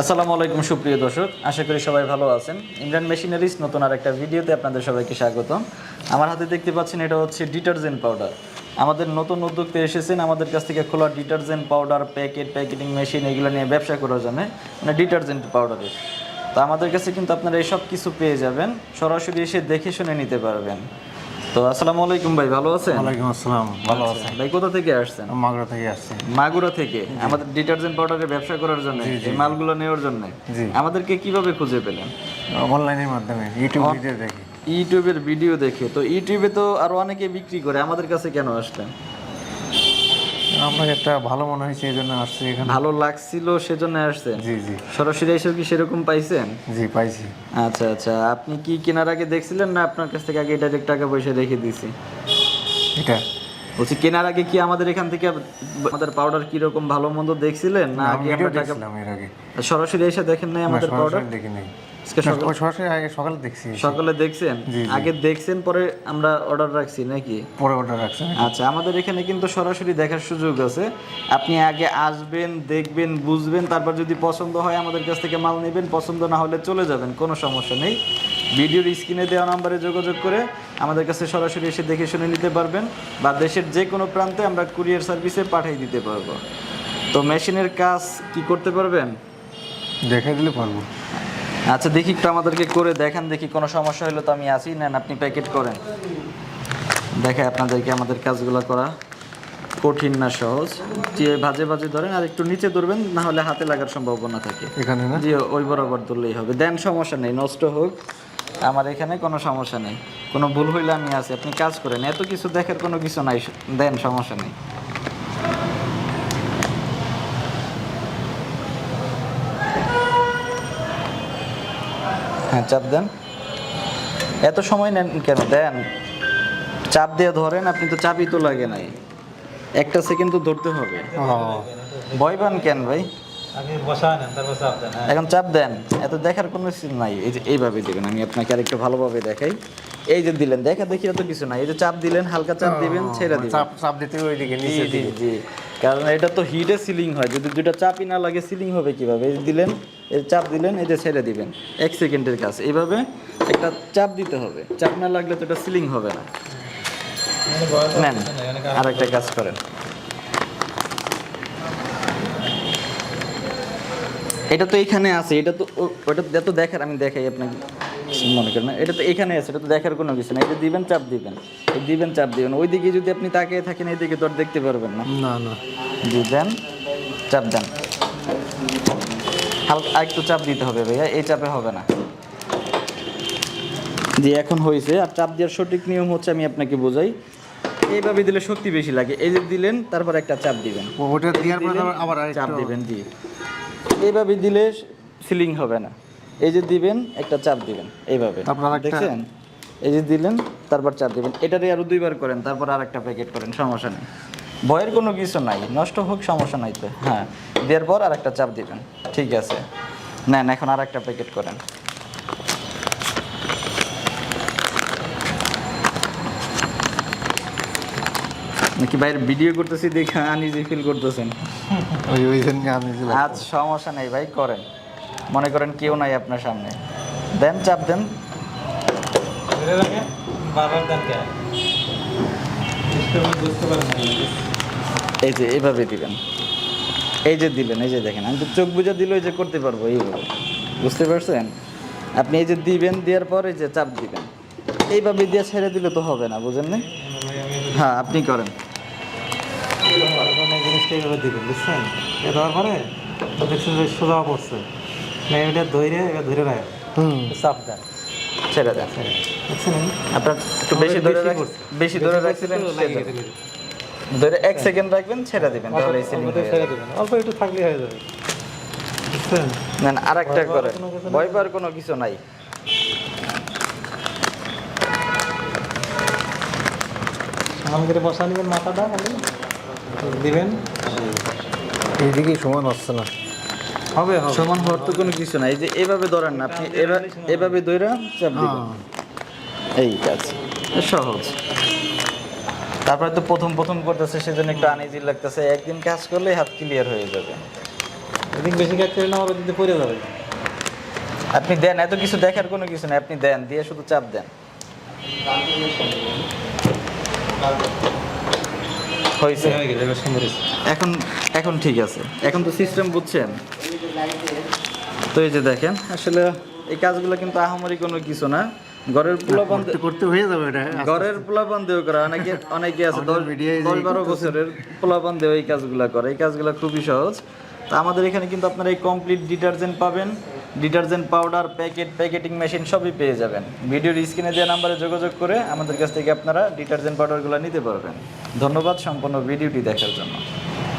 আসসালামু আলাইকুম, সুপ্রিয় দর্শক। আশা করি সবাই ভালো আছেন। ইমরান মেশিনারিজ নতুন আর একটা ভিডিওতে আপনাদের সবাইকে স্বাগতম। আমার হাতে দেখতে পাচ্ছেন, এটা হচ্ছে ডিটারজেন্ট পাউডার। আমাদের নতুন উদ্যোক্তা এসেছেন, আমাদের কাছ থেকে খোলা detergent powder, packet, packeting machine, এগুলো নিয়ে ব্যবসা করার জন্য মানে ডিটারজেন্ট পাউডারের। তো আমাদের কাছে কিন্তু আপনারা এই সব কিছু পেয়ে যাবেন, সরাসরি এসে দেখে শুনে নিতে পারবেন। তো আসসালামু আলাইকুম ভাই ভালো আছেন? ওয়ালাইকুম আসসালাম ভালো আছেন ভাই কোথা থেকে আসছেন? মাগুরা থেকে আসছি। মাগুরা থেকে? আমাদের ডিটারজেন্ট পাউডারের ব্যবসা করার জন্য এই মালগুলো নেওয়ার জন্য। আমাদেরকে কীভাবে খুঁজে পেলেন? অনলাইনের মাধ্যমে ইউটিউব ভিডিও দেখে। ইউটিউবের ভিডিও দেখে। তো ইউটিউবে তো আরও অনেকে বিক্রি করে আমাদের কাছে কেন আসলেন? আপনাকে একটা ভালো মনে হয়েছে এই জন্য আসছি এখানে। ভালো লাগছিল সেজন্য আসছেন? জি জি। সরাসরি এসে কি সেরকম পাইছেন? জি পাইছি। আচ্ছা আচ্ছা। আপনি কি কেনার আগে দেখছিলেন না আপনার কাছ থেকে আগে ডাইরেক্ট টাকা পয়সা রেখে দিছি এটা। বলছি কেনার আগে কি আমাদের এখান থেকে আমাদের পাউডার কি রকম ভালো মন্দ দেখছিলেন? না আগে আমরা টাকা সরাসরি এসে দেখেন নাই আমাদের পাউডার সরাসরি দেখি নাই সরাসরি আগে সকালে দেখছি। সকালে দেখছেন। আগে পরে আমরা অর্ডার রাখছি নাকি? পরে অর্ডার রাখছেন আচ্ছা আমাদের এখানে কিন্তু সরাসরি দেখার সুযোগ আছে। আপনি আগে আসবেন দেখবেন বুঝবেন তারপর যদি পছন্দ হয় আমাদের কাছ থেকে মাল নেবেন পছন্দ না হলে চলে যাবেন কোনো সমস্যা নেই। ভিডিওর স্ক্রিনে দেওয়া নাম্বারে যোগাযোগ করে আমাদের কাছে সরাসরি এসে দেখে শুনে নিতে পারবেন বা দেশের যে কোনো প্রান্তে আমরা কুরিয়ার সার্ভিসে পাঠিয়ে দিতে পারব। তো মেশিনের কাজ কি করতে পারবেন? দেখে দিলে পারব। আচ্ছা দেখি একটু আমাদেরকে করে দেখান দেখি কোনো সমস্যা হলে তো আমি আসি নেন আপনি প্যাকেট করেন। দেখায় আপনাদেরকে আমাদের কাজগুলো করা। কঠিন না সহজ। যে ভাজে ভাজে ধরেন আর একটু নিচে ধরবেন না হলে হাতে লাগার সম্ভাবনা থাকে। এখানে না? জি ওই বরাবর ধরলেই হবে। দেন সমস্যা নেই নষ্ট হোক। আমার এখানে কোনো সমস্যা নেই। কোনো ভুল হইলে আমি আছি। আপনি কাজ করেন। এত কিছু দেখার কোনো কিছু নাই। দেন সমস্যা নেই। হ্যাঁ চাপ দেন। এত সময় নেন কেন? দেন। চাপ দিয়ে ধরেন আপনি তো চাপই তো লাগে নাই। একটা সেকেন্ড তো ধরতে হবে। ভয় পান কেন ভাই? হ্যাঁ। এখন চাপ দেন। এত দেখার কোনো নাই। এই যে এইভাবে দেবেন। আমি আপনাকে আরেকটু ভালোভাবে দেখাই। এই যে দিলেন দেখা দেখি এত কিছু নাই। এই যে চাপ দিলেন হালকা চাপ দিবেন ছেড়ে দিবেন। চাপ চাপ দিতে ওইদিকে জি নিচে জি জি। কারণ এটা তো হিটে সিলিং হয়। যদি দুটো চাপই না লাগে সিলিং হবে কীভাবে? দিলেন, এই চাপ দিলেন যে ছেড়ে দিবেন। এক সেকেন্ডের কাজ। এইভাবে একটা চাপ দিতে হবে। চাপ না লাগলে তো এটা সিলিং হবে না। নেন আর একটা কাজ করেন। এটা তো এখানে আছে। এটা তো ওটা তো দেখার, আমি দেখাই আপনাকে। মনে করেন এটা তো এখানে আছে এটা তো দেখার কোনো কিছু না এটা দিবেন চাপ দিবেন। দিবেন চাপ দিবেন। ওইদিকে যদি আপনি তাকিয়ে থাকেন এইদিকে তো আর দেখতে পারবেন না। না না। দেন চাপ দেন। হালকা আরেকটু চাপ দিতে হবে ভাইয়া এই চাপে হবে না। জি এখন হয়েছে। আর চাপ দেওয়ার সঠিক নিয়ম হচ্ছে আমি আপনাকে বোঝাই। এইভাবে দিলে শক্তি বেশি লাগে। এই যে দিলেন তারপর একটা চাপ দিবেন। ওটা দেওয়ার পরে আবার চাপ দিবেন জি। এইভাবে দিলে সিলিং হবে না। এই যে দিবেন একটা চাপ দিবেন এইভাবে। দেখছেন? এই যে দিলেন তারপর চাপ দিবেন। এটারে আরও দুইবার করেন তারপর আর একটা প্যাকেট করেন সমস্যা নেই। ভয়ের কোনো কিছু নাই নষ্ট হোক সমস্যা নাই তো। হ্যাঁ দেওয়ার পর আর একটা চাপ দিবেন ঠিক আছে। নেন এখন আর একটা প্যাকেট করেন। নাকি বাইরে ভিডিও করতেছি দেখে আনইজি ফিল করতেছেন? আজ সমস্যা নেই ভাই করেন। মনে করেন কেউ নাই আপনার সামনে। দেন চাপ দেন। এই যে এইভাবে দিবেন। এই যে দিলেন এই যে দেখেন আমি তো চোখ বুঝে দিলে যে করতে পারব এইভাবে। বুঝতে পারছেন? আপনি এই যে দিবেন দেওয়ার পর এই যে চাপ দিবেন। এইভাবে দিয়ে ছেড়ে দিলে তো হবে না বুঝেন না হ্যাঁ আপনি করেন। জিনিসটা এইভাবে দিবেন বুঝছেন? এ দেওয়ার পরে দেখছেন যে সোজা পড়ছে না এটা ধরে এবার ধরে রাখেন হুম। চাপ দেন। ছেড়ে দেন। আপনার একটু বেশি ধরে বেশি বেশি ধরে রাখছিলেন এক সেকেন্ড রাখবেন ছেড়ে দিবেন তাহলে সিলিং ছেড়ে দিবেন অল্প একটু থাকলে হয়ে যাবে। নেন আর একটা ভয় পাওয়ার কোনো কিছু ভয় পাওয়ার কোনো কিছু নাই। আমাদের বসা নেবেন মাথাটা দিবেন। এইদিকে সমান হচ্ছে না। হবে সমান হওয়ার তো কোনো কিছু নাই। এই যে এভাবে ধরেন না আপনি এভাবে চাপ দিবেন। এই কাজ। সহজ। তারপরে তো প্রথম প্রথম করতেছে সেজন্য একটু আনইজি লাগতেছে। একদিন কাজ করলে হাত ক্লিয়ার হয়ে যাবে। এদিন বেশি কাজ করলে আমার পড়ে যাবে। আপনি দেন এত কিছু দেখার কোনো কিছু নেই। আপনি দেন দিয়ে শুধু চাপ দেন। হয়ে হয়েছে। এখন এখন ঠিক আছে। এখন তো সিস্টেম বুঝছেন। তো এই যে দেখেন আসলে এই কাজগুলো কিন্তু আহামরি কোনো কিছু না। ঘরের পোলাপান করতে করতে হয়ে যাবে এটা ঘরের পোলাপান দেও করে অনেকে অনেকে আছে দশ বারো বছরের পোলাপান দেও এই কাজগুলো করে। এই কাজগুলো খুবই সহজ। তো আমাদের এখানে কিন্তু আপনারা এই কমপ্লিট ডিটারজেন্ট পাবেন। Detergent powder packet packeting machine সবই পেয়ে যাবেন। ভিডিওর স্ক্রিনে দেওয়া নাম্বারে যোগাযোগ করে আমাদের কাছ থেকে আপনারা ডিটারজেন্ট পাউডারগুলো নিতে পারবেন। ধন্যবাদ সম্পূর্ণ ভিডিওটি দেখার জন্য।